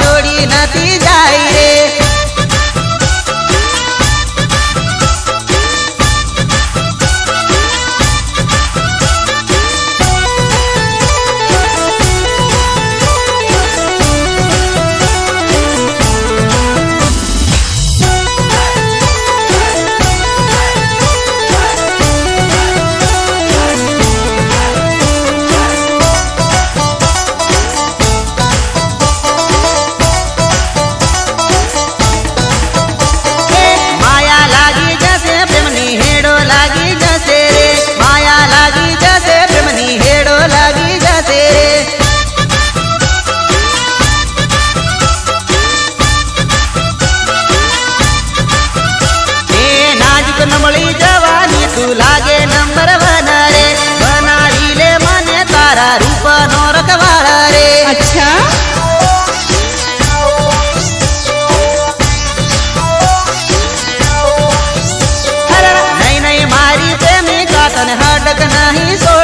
છોડી નથી તું લાગે નંબર વન રે બનાવી લે મને તારા રૂપ નો રખવાળ રે. અચ્છા. નહીં નહીં મારી પ્રેમી કાતન હડક નહીં સો